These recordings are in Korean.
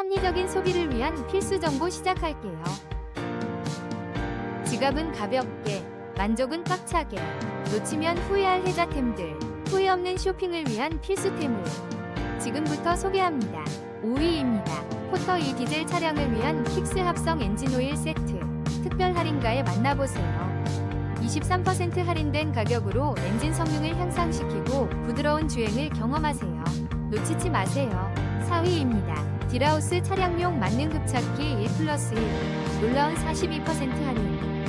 합리적인 소비를 위한 필수 정보 시작할게요. 지갑은 가볍게, 만족은 꽉차게, 놓치면 후회할 혜자템들, 후회 없는 쇼핑을 위한 필수템을 지금부터 소개합니다. 5위입니다. 포터 E 디젤 차량을 위한 킥스 합성 엔진오일 세트. 특별 할인가에 만나보세요. 23% 할인된 가격으로 엔진 성능을 향상시키고 부드러운 주행을 경험하세요. 놓치지 마세요. 4위입니다. 디라우스 차량용 만능 흡착기 1 플러스 1. 놀라운 42% 할인.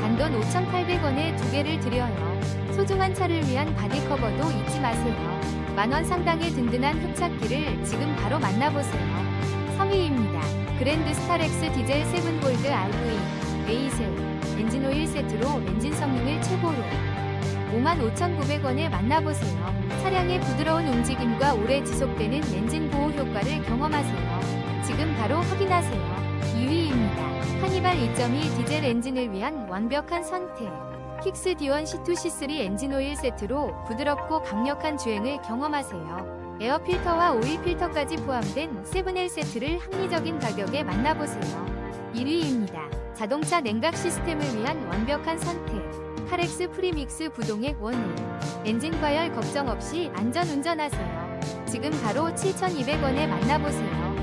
단돈 5,800원에 두 개를 드려요. 소중한 차를 위한 바디 커버도 잊지 마세요. 만원 상당의 든든한 흡착기를 지금 바로 만나보세요. 3위입니다. 그랜드 스타렉스 디젤 7 골드 RV 레이셀 엔진오일 세트로 엔진 성능을 최고로 55,900원에 만나보세요. 차량의 부드러운 움직임과 오래 지속되는 엔진 보호 효과를 경험하세요. 지금 바로 확인하세요. 2위입니다. 카니발 2.2 디젤 엔진을 위한 완벽한 선택. 킥스 D1 C2 C3 엔진 오일 세트로 부드럽고 강력한 주행을 경험하세요. 에어 필터와 오일 필터까지 포함된 7L 세트를 합리적인 가격에 만나보세요. 1위입니다. 자동차 냉각 시스템을 위한 완벽한 선택. 카렉스 프리믹스 부동액 원을 엔진 과열 걱정 없이 안전 운전하세요. 지금 바로 7,200원에 만나보세요.